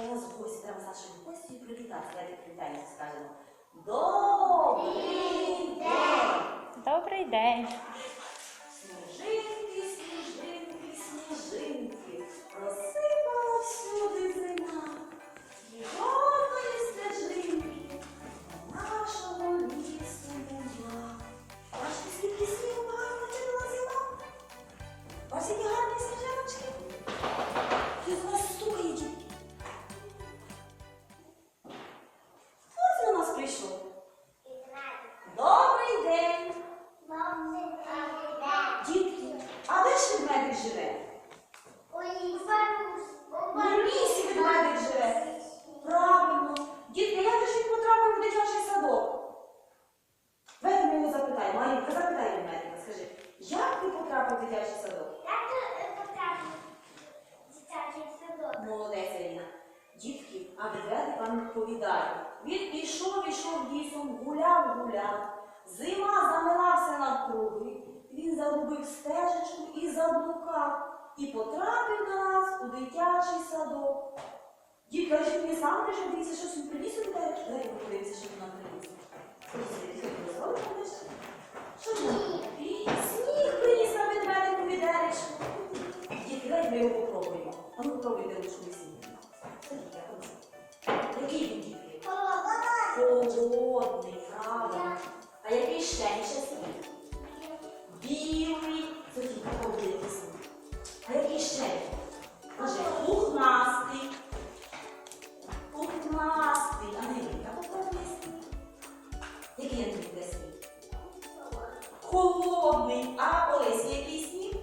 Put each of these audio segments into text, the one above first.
у нас гості, треба з нашими гостю привітатися. Давайте привітаємося, скажемо. Добрий день! Добрий день. Лісі ведмедик живе. Правильно. Дітки, як ж він потрапив в дитячий садок? Ми його запитаємо. Марінка, запитай ведмедика, скажи, як ти потрапив в дитячий садок? Молодець, Аліна. Дітки, а ведмедик вам відповідає. Він пішов, ішов лісом, гуляв, гуляв. Зима замилався навкруги. Загубив стежечку і заблукав. І потрапив до нас у дитячий садок. А що він сам прийшов, дивіться, щось він приніс у дитячий? Давайте подивимося, що він нам приніс. Що ж? Сніг приніс на ведмедику відеречку. Дітки, давайте ми його попробуємо. А ну попробуйте ручку Холодний. А Олесі, який сніг?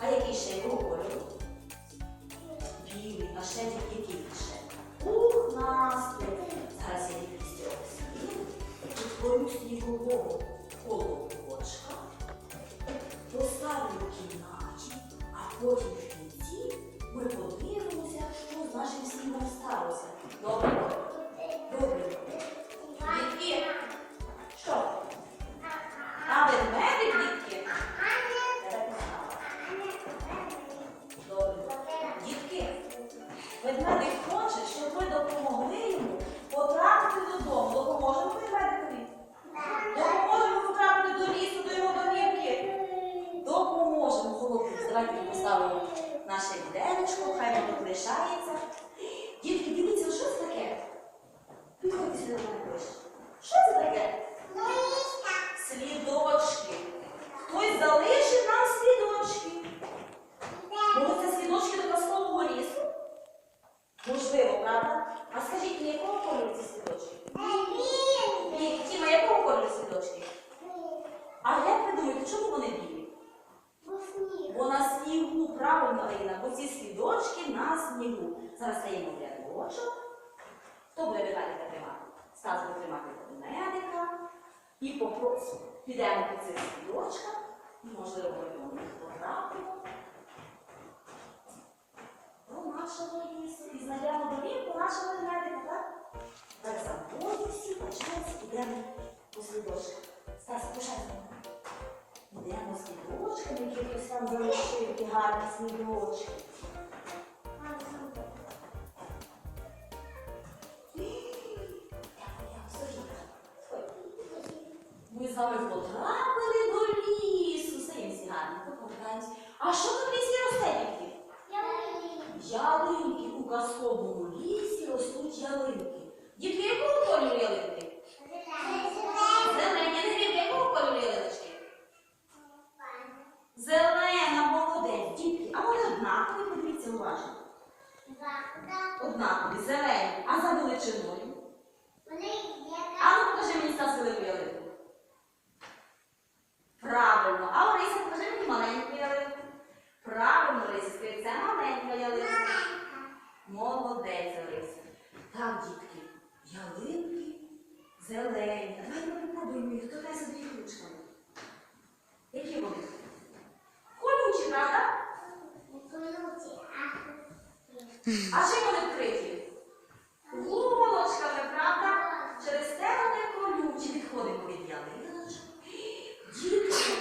А який ще кольору? Білий, а ще який ще? настрій. Зараз я цього снігу відтворю снігового колобочка, поставлю кімнаті, а потім лишається. Дітки, дивіться, що це таке? Підходьте сюди до мене ближче. Що це таке? Слідочки. Хтось залишив нам слідочки. Може, це слідочки до казкового лісу? Можливо, правда? А скажіть, мені, якого кольору ці слідочки? Ні, Тіма, якого кольору слідочки? А як ви думаєте, чому вони білі? Бо на снігу, правильно, Галина, бо ці слідочки на снігу. Зараз стаємо в рядочок. Хто буде ведмедика тримати? Стас буде тримати ведмедика. І попросимо. Підемо по цих слідочках. Гарні слідочки. Ми з вами потрапили до лісу. Стоїмо всі гарні. А що тут в лісі росте, дітки? Ялинки. У казковому лісі ростуть ялинки. Дітки, якого кольору ялинки? Зелені. Не дивіться, якого кольору ялиночки? Зелена, А вони однакові, подивіться уважно. Однакові, зелені. А за величиною? А ну покажи мені Стас велику ялинку. Правильно. А Орися, покажи мені маленьку ялинку. Правильно, Орися, це маленька ялинка. Молодець, Орися. Так, дітки, ялинки зелені. А давайте ми попробуємо їх. Хто дай собі їх ручками. Які вони? Колючі, правда? А чим вони вкриті? Голочками, правда? Через те вони колючі. Відходимо від ялиночок. Дітки,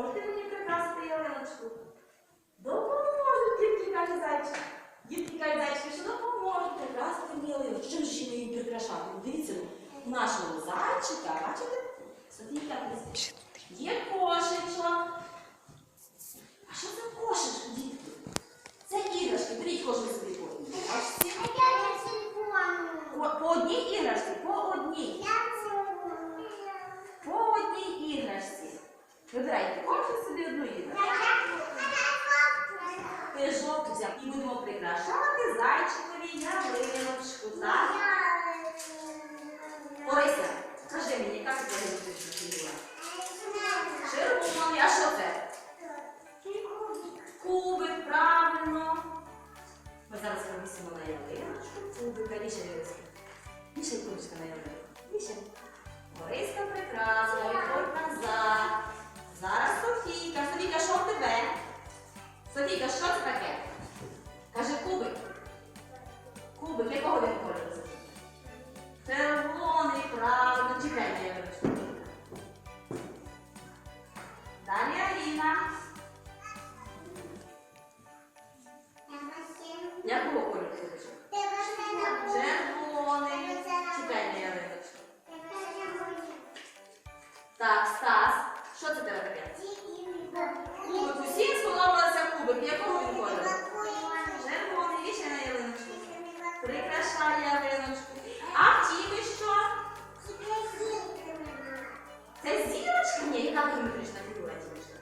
Дозвольте мені прикрасити ялиночку. Допоможуть, дітки, каже зайчик. Дітки каже зайчик, що допоможуть прикрасити мені ялиночку. Чим ще її прикрашати? Дивіться, в нашого зайчика, бачите, Софійка є яка геометрична фігура дівчина?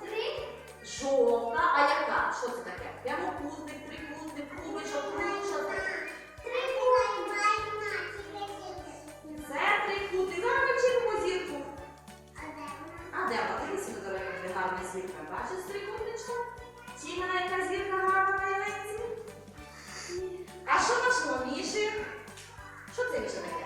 Три. Жовта. А яка? Що це таке? Прямокутник, трикутник, кубичок, кружок. Це трикутник. Ну, Зараз ми зірку. А де вона? Дивіться, ми дорогі, гарна зірка. Бачиш трикутничка? Чим вона яка зірка гарна? А що наш Міші? Що це Міша таке?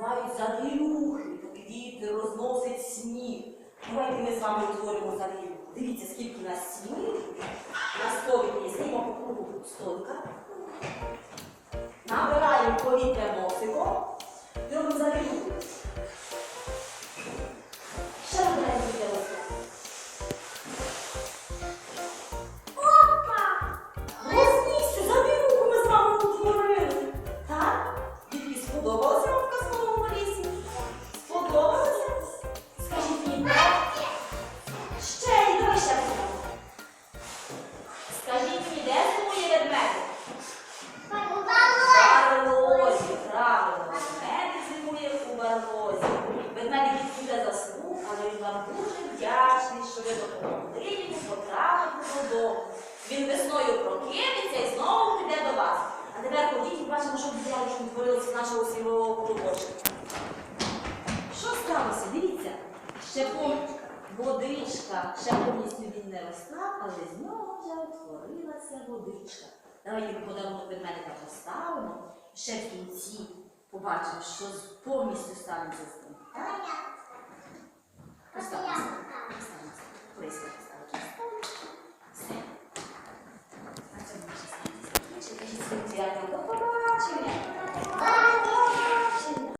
Пливають завірюхи, квіти розносить сніг. Давайте ми з вами утворимо завірюху. Дивіться, скільки у нас сніг. На столі стоїмо по кругу столика. Набираємо повітря. водичка ще повністю він не розстав, але з нього вже утворилася водичка. Давайте ми подарунок та поставимо. Ще в кінці побачимо, що повністю станеться з ним. Поставимо. Поставимо. Все. А це може статися. Побачення.